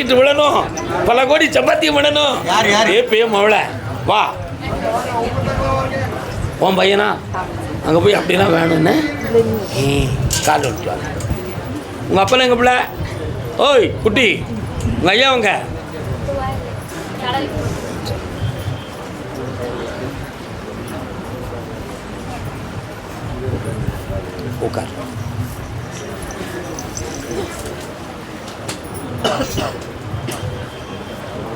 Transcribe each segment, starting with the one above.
அடிச்சிட்டு விழணும். பல கோடி சப்பாத்தியம் பண்ணணும். யார், யார்? ஏ பே மவள வா. உன் பையனா? அங்கே போய் அப்படிலாம் வேணும்னு? கால் விட்டு வாங்க. உங்கள் அப்பா எங்கள் பிள்ளை? ஓய் குட்டி. உங்கள் ஐயா அவங்க உட்கார்.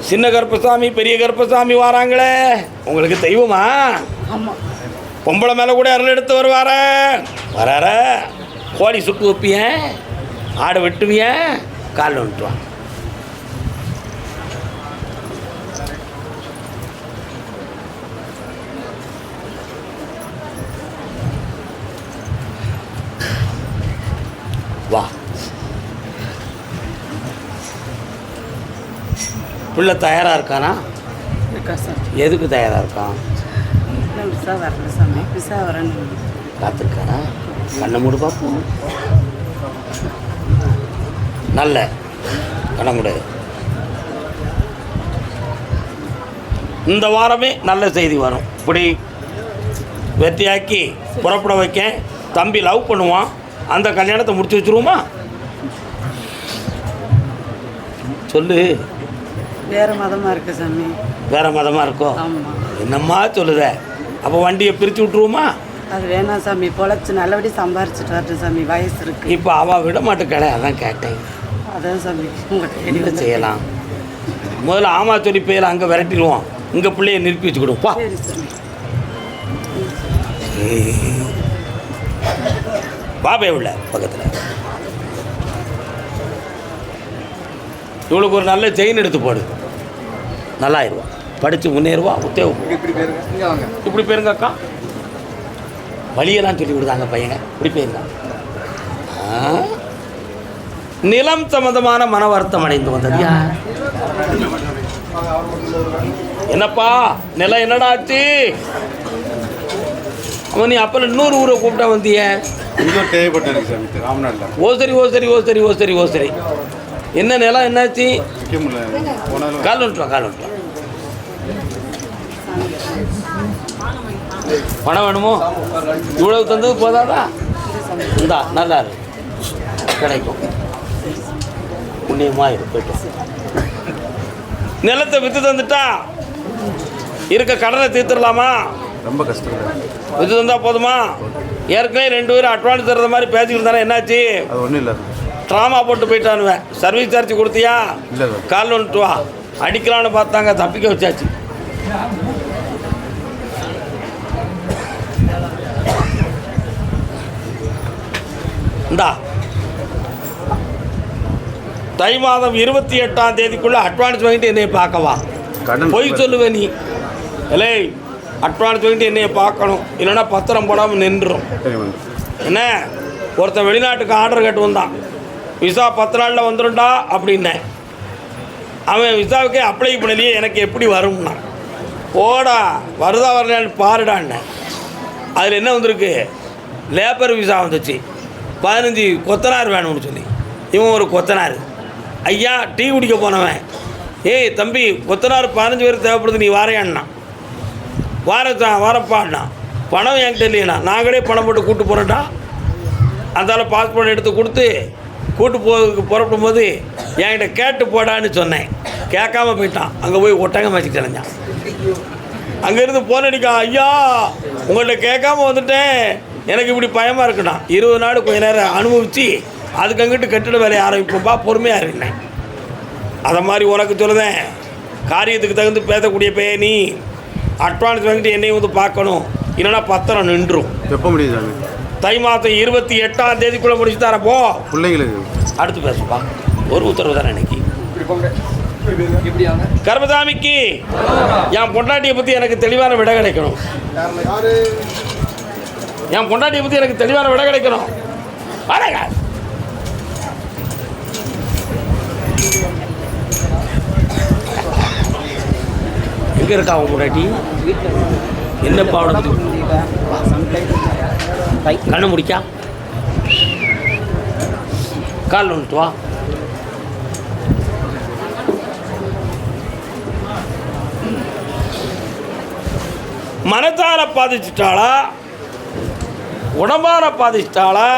சின்ன கருப்பசாமி பெரிய கருப்பசாமி வராங்களே. உங்களுக்கு தெய்வமா? பொம்பளை மேலே கூட அருள் எடுத்து வருவார. வரார. கோழி சுட்டு வைப்பிய ஆடை வெட்டுவிய. கால் வந்துட்டுவான் வா. பிள்ளை தயாராக இருக்கானா? இருக்கா சார். எதுக்கு தயாராக இருக்கான் விசா வரல சாமி. விசா வரணும் காத்திருக்காரா? கண்ணை மூடு பார்ப்போம் நல்ல. கண்ணை மூடு. இந்த வாரமே நல்ல செய்தி வரும். இப்படி வெற்றியாக்கி புறப்பட வைக்க தம்பி லவ் பண்ணுவான். அந்த கல்யாணத்தை முடிச்சு வச்சுருவோமா? சொல்லு. வேறு மதமாக இருக்கு சாமி. வேற மதமாக இருக்கோ? ஆமாம் என்னம்மா சொல்லுத? அப்போ வண்டியை பிரித்து விட்ருவோமா அது வேணாம் சாமி. பொழைச்சி நல்லபடி சம்பாரிச்சிட்டு வரட்டும் சாமி. வயசு இருக்கு. இப்போ அவள் விட மாட்டேக்கடை அதான் கேட்டேன். அதான் சாமி. என்ன செய்யலாம்? முதல்ல ஆமா சொல்லி பேர் அங்கே விரட்டிடுவோம். இங்கே பிள்ளைய நிறுத்தி வச்சுக்கிடுவோம். பா. சரி சாமி. பாபே உள்ள பக்கத்தில். இவளுக்கு ஒரு நல்ல செயின் எடுத்து போடு. நல்லாயிருவா. படித்து முன்னேறுவா உத்தேவம் இப்படி பேருங்க அக்கா. வழியெல்லாம் சொல்லி விடுதாங்க பையங்க. இப்படி பேருங்க. ஆ? நிலம் சம்பந்தமான மன வருத்தம் அடைந்து வந்தது என்னப்பா நிலம் என்னடா ஆச்சு? அவன் நீ அப்பல இன்னொரு ஊரை கூப்பிட்டா வந்திய? ஓ சரி ஓ சரி ஓ சரி ஓ சரி ஓ சரி என்ன நிலம் என்னாச்சு? கால் வந்துட்டு வா, கால் வந்துட்டு வா. பணம் வேணுமோ? இவ்வளவு தந்தது போதாதா? இந்தா நல்லா இருக்கு கிடைக்கும். புண்ணியமாக இரு போயிட்டு நிலத்தை விற்று தந்துட்டா? இருக்க கடனை தீர்த்துடலாமா? ரொம்ப கஷ்டம். விற்று தந்தா போதுமா? ஏற்கனவே ரெண்டு பேரும் அட்வான்ஸ் தர்ற மாதிரி பேசிக்கிட்டு இருந்தானே என்னாச்சு? அது ஒன்றும் இல்லை. ட்ராமா போட்டு போயிட்டானுவேன். சர்வீஸ் சார்ஜ் கொடுத்தியா? கால் வந்துட்டு வா. அடிக்கலான்னு பார்த்தாங்க தப்பிக்க வச்சாச்சு. இந்தா. தை மாதம் இருபத்தி எட்டாம் தேதிக்குள்ள அட்வான்ஸ் வாங்கிட்டு என்னைய பார்க்கவா? பொய் சொல்லுவே நீ. இல்லை அட்வான்ஸ் வாங்கிட்டு என்னைய பார்க்கணும். இல்லைன்னா பத்திரம் போடாமல் நின்றுடும் என்ன? ஒருத்தன் வெளிநாட்டுக்கு ஆர்டர் கேட்டு வந்தான். விசா பத்து நாளில் வந்துடும்டா அப்படின்னேன். அவன் விசாவுக்கே அப்ளை பண்ணலையே எனக்கு எப்படி வரும்னா. போடா வருதா வரலான்னு பாருடான்னு அதில் என்ன வந்திருக்கு? லேபர் விசா வந்துச்சு. பதினஞ்சு கொத்தனார் வேணும்னு சொல்லி. இவன் ஒரு கொத்தனார். ஐயா டீ குடிக்க போனவன். ஏய் தம்பி கொத்தனார் பதினஞ்சு பேர் தேவைப்படுது நீ வாரையாண்ணா வாரத்தான் வாரப்பாண்ணா பணம் என்கிட்ட இல்லையண்ணா. நாங்களே பணம் போட்டு கூப்பிட்டு போகிறோம்டா அந்தால பாஸ்போர்ட் எடுத்து கொடுத்து கூட்டு போகிறதுக்கு புறப்படும் போது என்கிட்ட கேட்டு போடான்னு சொன்னேன். கேட்காம போயிட்டான். அங்கே போய் ஒட்டங்க வச்சுட்டு தெரிஞ்சான் அங்கேருந்து ஃபோன் அடிக்கா ஐயா உங்கள்கிட்ட கேட்காம வந்துட்டேன். எனக்கு இப்படி பயமாக இருக்குண்ணா இருபது நாள் கொஞ்ச நேரம் அனுபவித்து அதுக்கு அங்கிட்டு கட்டிட வேலையை ஆரம்பிப்போம்ப்பா பொறுமையாக இருந்தேன் அதை மாதிரி உனக்கு சொல்லுதேன் காரியத்துக்கு தகுந்து பேசக்கூடிய பையன் நீ. அட்வான்ஸ் வாங்கிட்டு என்னையும் வந்து பார்க்கணும். இல்லைன்னா பத்திரம் நின்றும். எப்போ முடியுது தை மாதம் இருபத்தி எட்டாம் தேதிக்குள்ளே முடிச்சு தரேன் போ. பிள்ளைங்களுக்கு அடுத்து பேசுப்பா ஒரு உத்தரவு தானே இன்னைக்கு? கர்மசாமிக்கு என் பொண்டாட்டியை பற்றி எனக்கு தெளிவான விடை கிடைக்கணும். என் பொண்டாட்டியை பற்றி எனக்கு தெளிவான விடை கிடைக்கணும். அடங்க எங்கே இருக்கா உன் பொண்டாட்டி? என்னப்பா கை கண்ணை முடிக்கா. கால் ஒன்று வா. மனத்தால பாதிச்சிட்டாளா? உடம்பால பாதிச்சிட்டாளா?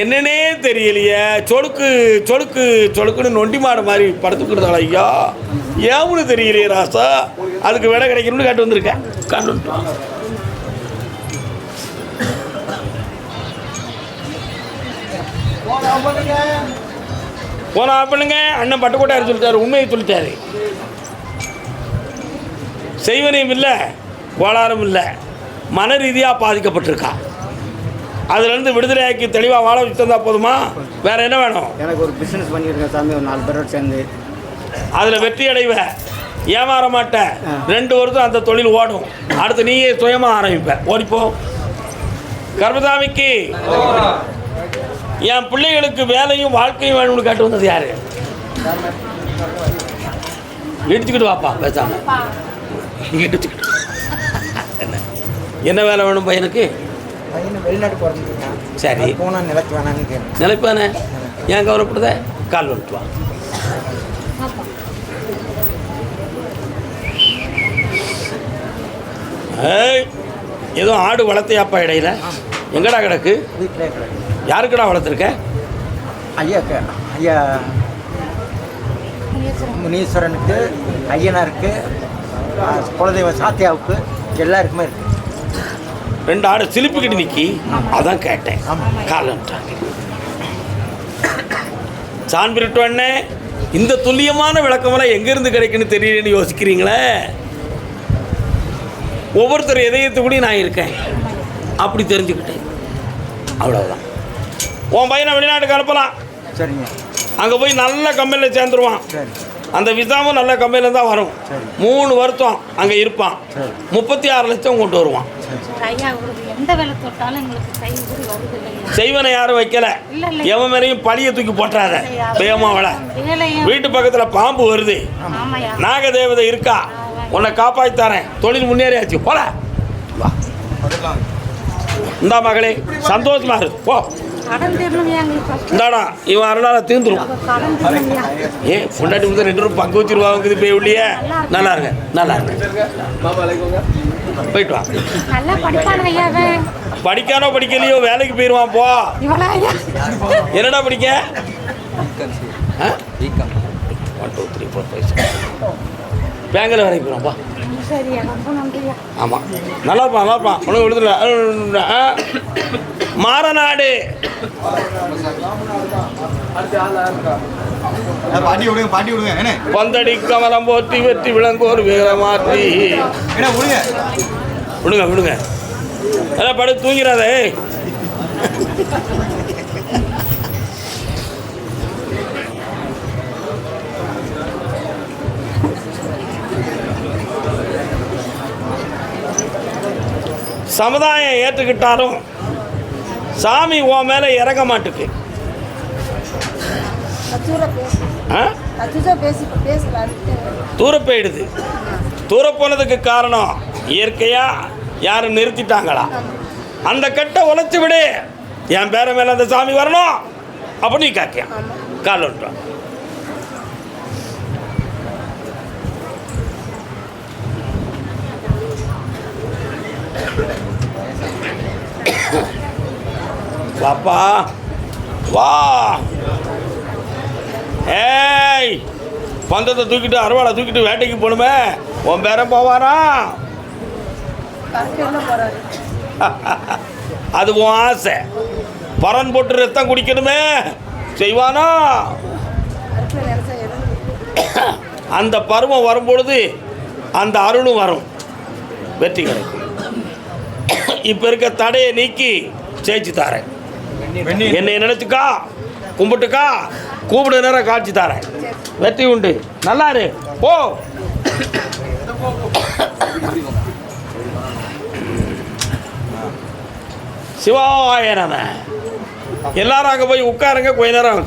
என்னன்னே தெரியலையே. சொலுக்கு சொலுக்கு சொலுக்குன்னு நொண்டி மாடு மாதிரி படுத்துக்கிறதால ஐயா? ஏவுன்னு தெரியலையே ராசா. அதுக்கு விட கிடைக்கணும்னு கேட்டு வந்திருக்கேன் கண்டுட்டோம் போனா பண்ணுங்க அண்ணன் பட்டுக்கோட்டையார் சொல்லிட்டாரு உண்மையை சொல்லிட்டாரு. செய்வனையும் இல்லை கோளாறும் இல்லை மன ரீதியாக பாதிக்கப்பட்டிருக்கா. அதுலேருந்து விடுதலையாக்கி தெளிவாக வாழ வச்சு போதுமா? வேற என்ன வேணும்? எனக்கு ஒரு பிஸ்னஸ் பண்ணியிருக்கேன் சாமி ஒரு நாலு பேரோட சேர்ந்து. அதில் வெற்றி அடைவ. ஏமாற மாட்ட. ரெண்டு வருஷம் அந்த தொழில் ஓடும். அடுத்து நீயே சுயமாக ஆரம்பிப்ப. ஓடிப்போ. கர்மசாமிக்கு. என் பிள்ளைகளுக்கு வேலையும் வாழ்க்கையும் வேணும்னு கேட்டு வந்தது யாரு? இடிச்சுக்கிட்டு வாப்பா பேசாம. இடிச்சுக்கிட்டு என்ன? என்ன வேலை வேணும் பையனுக்கு? பையனை வெளிநாட்டு சரி. போனால் நிலத்து வேணான்னு நினைப்பானே ஏன் கவலைப்படுத? கால் வந்துட்டு வா. ஏய் ஏதோ ஆடு வளர்த்தையாப்பா இடையில. எங்கடா கிடக்கு? வீட்டிலே கிடக்கு. யாருக்குடா வளர்த்துருக்க? ஐயாக்கு ஐயா. முனீஸ்வரனுக்கு ஐயனாருக்கு ஆ, குலதெய்வம் சாத்தியாவுக்கு எல்லாருக்குமே இருக்கு. ரெண்டு ஆடு சிலிப்பிக்கிட்டு நிக்கி. அதான் கேட்டேன். ஆமாம். கால் வந்துட்டாங்க சான் பிரிட்டு அண்ணே இந்த துல்லியமான விளக்கமெல்லாம் எங்கேருந்து கிடைக்குன்னு தெரியலன்னு யோசிக்கிறீங்களே? ஒவ்வொருத்தர் இதயத்துக்கூடயும் நான் இருக்கேன். அப்படி தெரிஞ்சுக்கிட்டேன். அவ்வளவுதான். உன் பையனை வெளிநாட்டுக்கு அனுப்பலாம். சரிங்க. அங்கே போய் நல்ல கம்பெனியில் சேர்ந்துருவான். சரி. அந்த விசாவும் நல்ல கம்பெனியில் தான் வரும். மூணு வருஷம் அங்கே இருப்பான். முப்பத்தி ஆறு லட்சம் கொண்டு வருவான். செய்வனை யாரும் வைக்கல. எவன் மேலையும் பழிய தூக்கி போட்டுறாத. வேலையும் வீட்டு பக்கத்துல பாம்பு வருது. ஆமாயா. நாகதேவதை இருக்கா? உன்னை காப்பாத்தி தரேன். தொழில் முன்னேறியாச்சு. போல இந்தா மகளே சந்தோஷமா இரு. போ. இந்தாடா இவன் அருளால தீர்ந்துரும் கடன் தீரணுமையா ஏ பொண்டாட்டி வந்து ரெண்டு ரூபா பங்கு வச்சிருவாங்க போய் உள்ளியே. நல்லா இருங்க நல்லா இருங்க. போயிட்டு வா. படிக்கானோ படிக்கலையோ வேலைக்கு போயிடுவான் போ. என்னடா படிக்க? One two three four five six பேங்கில் வேலைக்கு போகிறான் பா. சரியா ரொம்ப நன்றியா ஆமாம் நல்லா இருப்பான் நல்லா இருப்பான் ஒன்றும் விடுதல மாறநாடு பாட்டி விடுங்க பாட்டி விடுங்க. என்ன? பந்தடி கமலம் போற்றி வெற்றி விளங்கோர் வீரமாற்றி என்ன விடுங்க. விடுங்க விடுங்க. எல்லாம் படுத்து தூங்கிறாதே சமுதாயம் ஏற்றுக்கிட்டாலும் சாமி உன் மேலே இறங்க மாட்டுக்கு. தூர போயிடுது. தூர போனதுக்கு காரணம் இயற்கையா யாரும் நிறுத்திட்டாங்களா? அந்த கட்டை உழைச்சி விடு. என் பேர மேல அந்த சாமி வரணும். அப்ப நீ காக்கியா? கால் விட்டுறான் வாப்பா. வா. ஏய் பந்தத்தை தூக்கிட்டு அருவாளை தூக்கிட்டு வேட்டைக்கு போகணுமே. உன் பேரன் போவாரா அது உன் ஆசை. பரன் போட்டு ரத்தம் குடிக்கணுமே. செய்வானா? அந்த பருவம் வரும்பொழுது அந்த அருளும் வரும். வெற்றி கிடைக்கும். இப்போ இருக்க தடையை நீக்கி ஜெயிச்சு தாரேன். என்னை நினைச்சுக்கா கும்பிட்டுக்கா? கூப்பிட நேரம் காட்சி தரேன். வெற்றி உண்டு. நல்லா இரு. போ. சிவாய நம. எல்லாரும் அங்கே போய் உட்காருங்க. கொஞ்ச நேரம்